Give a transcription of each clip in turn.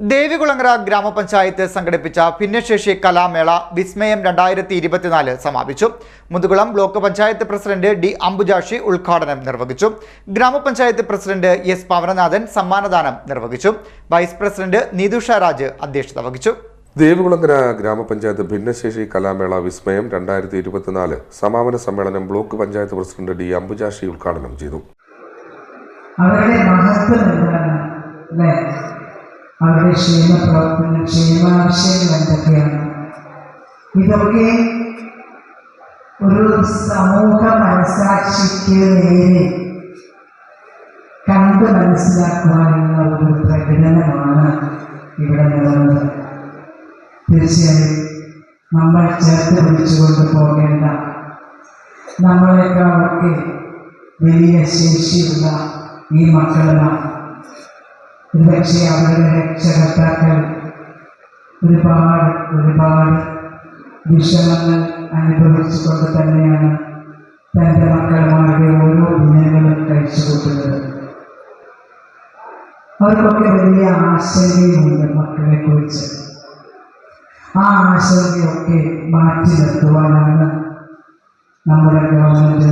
ദേവികുളങ്ങര ഗ്രാമപഞ്ചായത്ത് സംഘടിപ്പിച്ച ഭിന്നശേഷി കലാമേള വിസ്മയം രണ്ടായിരത്തി ഇരുപത്തിനാല് സമാപിച്ചു. Muthukulam block panchayat president D Ambujakshi ഉദ്ഘാടനം നിർവഹിച്ചു. ഗ്രാമപഞ്ചായത്ത് പ്രസിഡന്റ് എസ് പവനനാഥൻ സമ്മാനദാനം നിർവഹിച്ചു. വൈസ് പ്രസിഡന്റ് നീതുഷ രാജ് അധ്യക്ഷത വഹിച്ചു. ദേവികുളങ്ങര ഗ്രാമപഞ്ചായത്ത് ഭിന്നശേഷി കലാമേള വിസ്മയം രണ്ടായിരത്തി ഇരുപത്തിനാല് സമാപന സമ്മേളനം block panchayat president D Ambujakshi ഉദ്ഘാടനം ചെയ്തു. അവരുടെ മഹത്വം എന്താണ് ക്ഷേമ പ്രവർത്തനം ക്ഷേമാവശ്യങ്ങൾ എന്തൊക്കെയാണ്? ഇതൊക്കെ ഒരു സമൂഹ മനസാക്ഷിക്ക് നേരെ കണ്ട് മനസ്സിലാക്കുവാനുള്ള ഒരു പ്രകടനമാണ് ഇവിടെ നടന്നത്. തീർച്ചയായും നമ്മൾ ചേർത്ത് പിടിച്ചുകൊണ്ട് പോകേണ്ട നമ്മളെക്കാളൊക്കെ വലിയ ശേഷിയുള്ള ഈ മക്കളെല്ലാം ഒരുപക്ഷെ അവരുടെ രക്ഷകർത്താക്കൾ ഒരുപാട് ഒരുപാട് വിഷമങ്ങൾ അനുഭവിച്ചുകൊണ്ട് തന്നെയാണ് തന്റെ മക്കളുമാരുടെ ഓരോ ദിനങ്ങളും കഴിച്ചുകൂട്ടുന്നത്. അവർക്കൊക്കെ വലിയ ആശങ്കയുണ്ട് മക്കളെ കുറിച്ച് ആ ആശങ്കയൊക്കെ മാറ്റി നിർത്തുവാനാണ് നമ്മുടെ ഗവൺമെന്റ്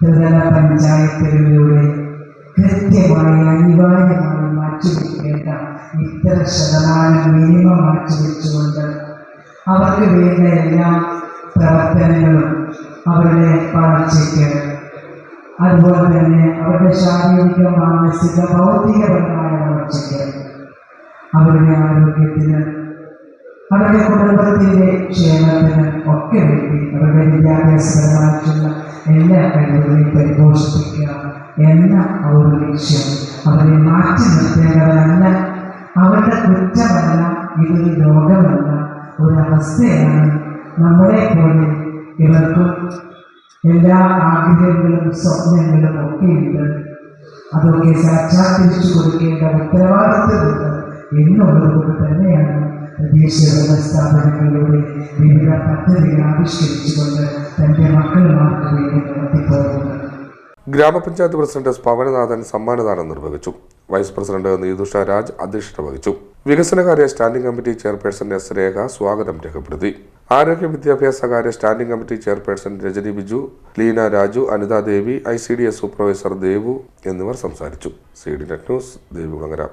ത്രിതല പഞ്ചായത്തുകളിലൂടെ കൃത്യമായി അനിവാര്യമായി മാറ്റിവെക്കേണ്ട ഇത്ര ശതമാനം മിനിമം മാറ്റിവെച്ചുകൊണ്ട് അവർക്ക് വേണ്ട എല്ലാ പ്രവർത്തനങ്ങളും അവരുടെ വളർച്ചയ്ക്ക്. അതുപോലെ തന്നെ അവരുടെ ശാരീരിക മാനസിക ഭൗതികപരമായ വളർച്ചയ്ക്ക്. അവരുടെ ആരോഗ്യത്തിന് അവരുടെ കുടുംബത്തിന്റെ ക്ഷേമത്തിന് ഒക്കെ വേണ്ടി അവരുടെ വിദ്യാഭ്യാസപരമായിട്ടുള്ള എല്ലാ കഴിവുകളെയും പരിപോഷിപ്പിക്കുക എന്ന ഒരു ലക്ഷ്യം. കുറ്റമല്ല ഇതൊരു രോഗമല്ല ഒരവസ്ഥയാണ് നമ്മളെ പോലെ ഇവർക്കും എല്ലാ ആഗ്രഹങ്ങളും സ്വപ്നങ്ങളും ഒക്കെയുണ്ട് അതൊക്കെ സാക്ഷാത്കരിച്ചു കൊടുക്കേണ്ട ഉത്തരവാദിത്വമുണ്ട് എന്നുള്ളത് തന്നെയാണ് തദ്ദേശീയ വ്യവസ്ഥാപനങ്ങളിലൂടെ വിവിധ പദ്ധതികൾ ആവിഷ്കരിച്ചുകൊണ്ട് തന്റെ മക്കളുമാർക്ക് വേണ്ടി നടത്തിപ്പോകുന്നത് ഗ്രാമപഞ്ചായത്ത് പ്രസിഡന്റ് പവനനാഥൻ സമ്മാനദാനം നിർവഹിച്ചു. വൈസ് പ്രസിഡന്റ് നീതുഷ രാജ് അധ്യക്ഷത വഹിച്ചു. വികസനകാര്യ standing committee chairperson S Rekha സ്വാഗതം രേഖപ്പെടുത്തി. ആരോഗ്യ വിദ്യാഭ്യാസകാര്യ standing committee chairperson Rajani Biju Leena Raju Anitha Devi I C D S supervisor Devu എന്നിവർ സംസാരിച്ചു. C D net news Devikulangara